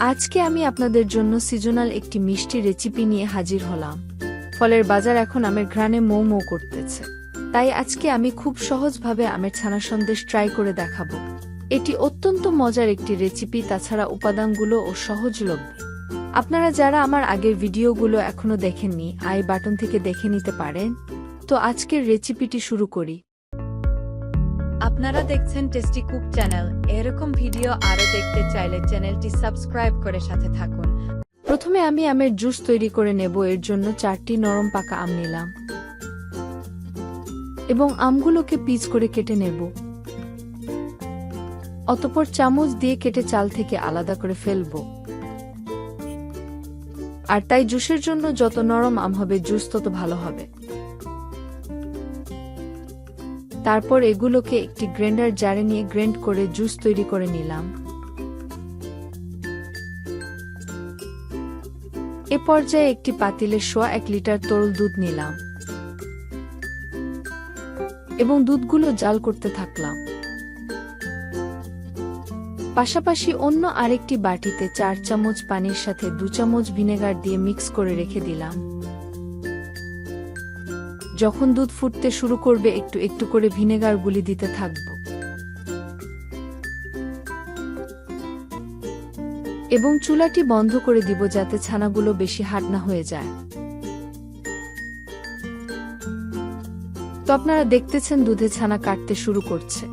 আজকে আমি আপনাদের জন্য সিজনাল একটি মিষ্টি রেসিপি নিয়ে হাজির হলাম। ফলের বাজার এখন আমের ঘ্রাণে মৌ মৌ করতেছে। তাই আজকে আমি খুব সহজভাবে আমের ছানা সন্দেশ ট্রাই করে দেখাবো। এটি অত্যন্ত মজার একটি রেসিপি তাছাড়া উপাদানগুলো ও সহজলভ্য। আপনারা যারা আমার আগের ভিডিওগুলো এখনও দেখেননি, আই বাটন থেকে দেখে নিতে পারেন। তো আজকের রেসিপিটি শুরু করি। আপনারা দেখছেন টেস্টি কুক চ্যানেল। এরকম ভিডিও আরও দেখতে চাইলে চ্যানেলটি সাবস্ক্রাইব করে সাথে থাকুন। প্রথমে আমি আমের জুস তৈরি করে নেব, এর জন্য চারটি নরম পাকা আম নিলাম। এবং আমগুলোকে পিচ করে কেটে নেব। অতপর চামচ দিয়ে কেটে চাল থেকে আলাদা করে ফেলব। আর তাই জুসের জন্য যত নরম আম হবে, জুস তত ভালো হবে। তারপর এগুলোকে একটি গ্রাইন্ডার জারে নিয়ে গ্রেন্ড করে জুস তৈরি করে নিলাম। এ পর্যায়ে একটি পাতিলে সোয়া এক লিটার তরল দুধ নিলাম এবং দুধগুলো জাল করতে থাকলাম। পাশাপাশি অন্য আরেকটি বাটিতে চার চামচ পানির সাথে দু চামচ ভিনেগার দিয়ে মিক্স করে রেখে দিলাম। যখন দুধ ফুটতে শুরু করবে, একটু একটু করে ভিনেগার গুলি দিতে থাকব। এবং চুলাটি বন্ধ করে দিব যাতে ছানাগুলো বেশি হাট না হয়ে যায়। তো আপনারা দেখতেছেন দুধে ছানা কাটতে শুরু করছে।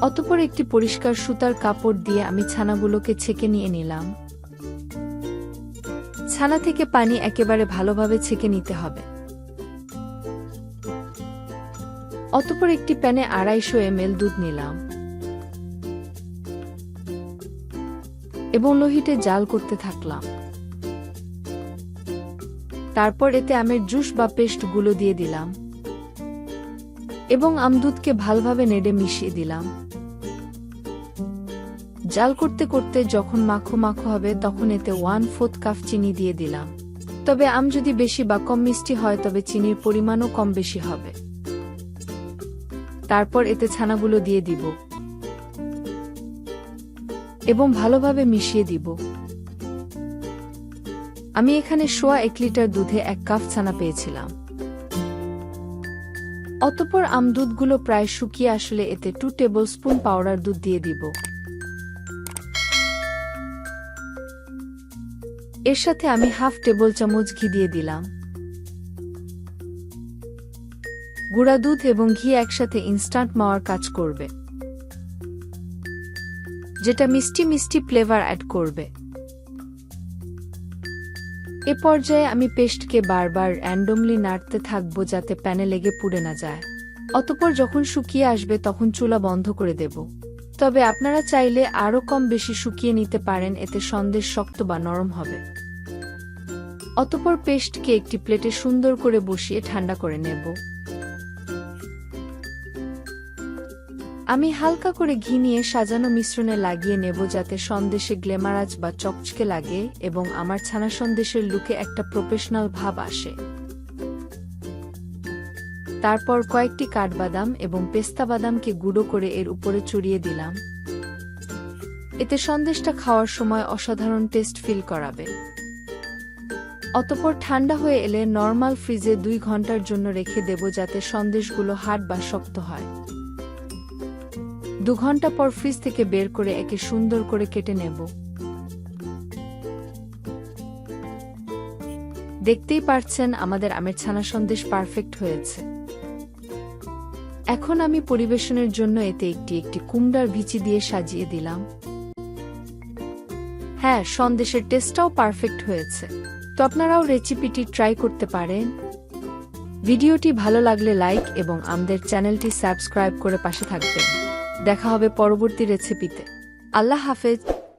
অতপর একটি পরিষ্কার সুতার কাপড় দিয়ে আমি ছানাগুলোকে ছেঁকে নিয়ে নিলাম। ছানা থেকে পানি একেবারে ভালোভাবে ছেঁকে নিতে হবে। অতপর একটি প্যানে আড়াইশো এমএল দুধ নিলাম। এবং লোহিটে জাল করতে থাকলাম। তারপর এতে আমের জুস বা পেস্টগুলো দিয়ে দিলাম। এবং আমদুধকে ভালোভাবে নেড়ে মিশিয়ে দিলাম। জাল করতে করতে যখন মাখো মাখো হবে, তখন এতে ওয়ান ফোর্থ কাপ চিনি দিয়ে দিলাম। তবে আম যদি বেশি বা কম মিষ্টি হয়, তবে চিনির পরিমাণও কম বেশি হবে। তারপর এতে ছানাগুলো দিয়ে দিব। এবং ভালোভাবে মিশিয়ে দিব। আমি এখানে সোয়া এক লিটার দুধে এক কাপ ছানা পেয়েছিলাম। অতপর আম আমদুধগুলো প্রায় শুকিয়ে আসলে এতে টু টেবিল স্পুন পাউডার দুধ দিয়ে দিব। এর সাথে আমি হাফ টেবিল চামচ ঘি দিয়ে দিলাম। গুঁড়া দুধ এবং ঘি একসাথে ইনস্ট্যান্ট মাওয়ার কাজ করবে। যেটা মিষ্টি মিষ্টি ফ্লেভার অ্যাড করবে। এ পর্যায়ে আমি পেস্টকে বারবার র্যান্ডমলি নাড়তে থাকব যাতে প্যানে লেগে পুড়ে না যায়। অতপর যখন শুকিয়ে আসবে তখন চুলা বন্ধ করে দেব। তবে আপনারা চাইলে আরও কম বেশি শুকিয়ে নিতে পারেন, এতে সন্দেশ শক্ত বা নরম হবে। অতপর পেস্টকে একটি প্লেটে সুন্দর করে বসিয়ে ঠান্ডা করে নেব। আমি হালকা করে ঘি নিয়ে সাজানো মিশ্রণে লাগিয়ে নেব যাতে সন্দেশে গ্লেমারাজ বা চকচকে লাগে এবং আমার ছানা সন্দেশের লুকে একটা প্রফেশনাল ভাব আসে। তারপর কয়েকটি কাঠবাদাম এবং পেস্তা বাদামকে গুঁড়ো করে এর উপরে চড়িয়ে দিলাম। এতে সন্দেশটা খাওয়ার সময় অসাধারণ টেস্ট ফিল করাবে। অতপর ঠান্ডা হয়ে এলে নর্মাল ফ্রিজে দুই ঘণ্টার জন্য রেখে দেব যাতে সন্দেশগুলো হাট বা শক্ত হয়। দু ঘণ্টা পর ফ্রিজ থেকে বের করে একে সুন্দর করে কেটে নেব। দেখতেই পারছেন আমাদের আমের ছানা সন্দেশ পারফেক্ট হয়েছে। এখন আমি পরিবেশনের জন্য এতে একটি একটি কুমড়ার ভিচি দিয়ে সাজিয়ে দিলাম। হ্যাঁ সন্দেশের টেস্টটাও পারফেক্ট হয়েছে। তো আপনারাও রেসিপিটি ট্রাই করতে পারেন। ভিডিওটি ভালো লাগলে লাইক এবং আমাদের চ্যানেলটি সাবস্ক্রাইব করে পাশে থাকবেন। দেখা হবে পরবর্তী রেসিপিতে আল্লাহ হাফেজ।